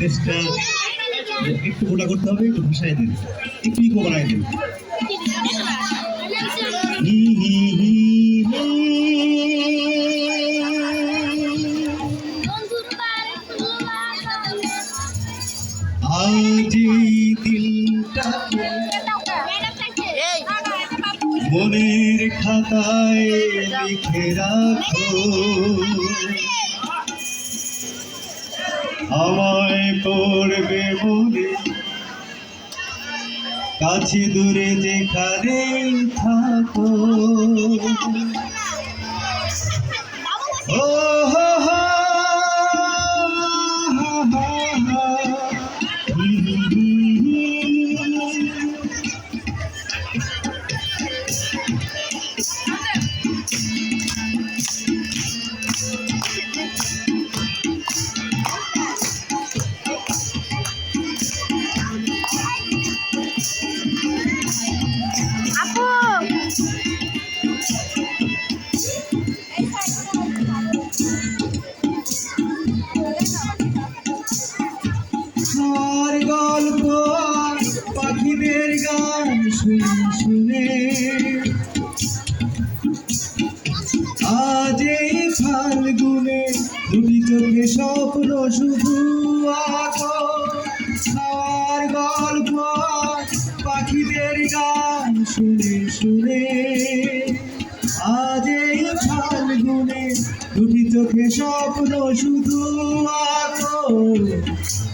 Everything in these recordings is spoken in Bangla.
দেশটা একটু গোটা করতে হবে, একটু ভাষায় দিন। একটু ইকো বানায় দিন। আজ দিনটাকে মনের খাতায় লিখে রাখো। আমায় করবে বলে কাছে দূরে যেখানে থাকো। শুনে আজ এই ফাল্গুনে দুটি চোখে স্বপ্ন শুধু আর গল্প পাখিদের গান শুনে শুনে। আজ এই ফাল্গুনে দুটি চোখে স্বপ্ন শুধু আঁকো।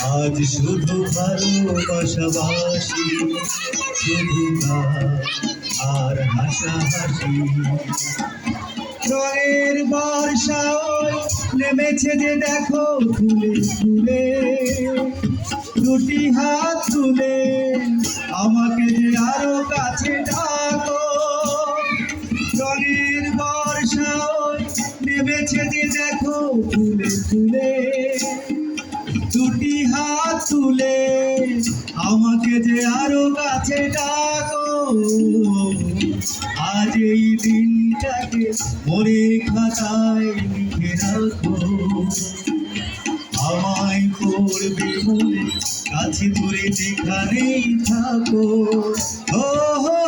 আজ শুধু ভালোবাসাবাসি, শুধু আর হাসাহাসি। রঙের বর্ষায় নেমেছে যে দেখো ফুলে ফুলে, দুটি হাত তুলে আমাকে যে আরও কাছে ডাকো। রঙের বর্ষায় নেমেছে যে দেখো ফুলে ফুলে দুটি হাত তুলে আমাকে যে আরও কাছে ডাকো। আজ এই দিনটাকে মনে খাতায় লিখে রাখো আমায় পড়বে মনে কাছে দূরে যেখানেই থাকো। ও হো,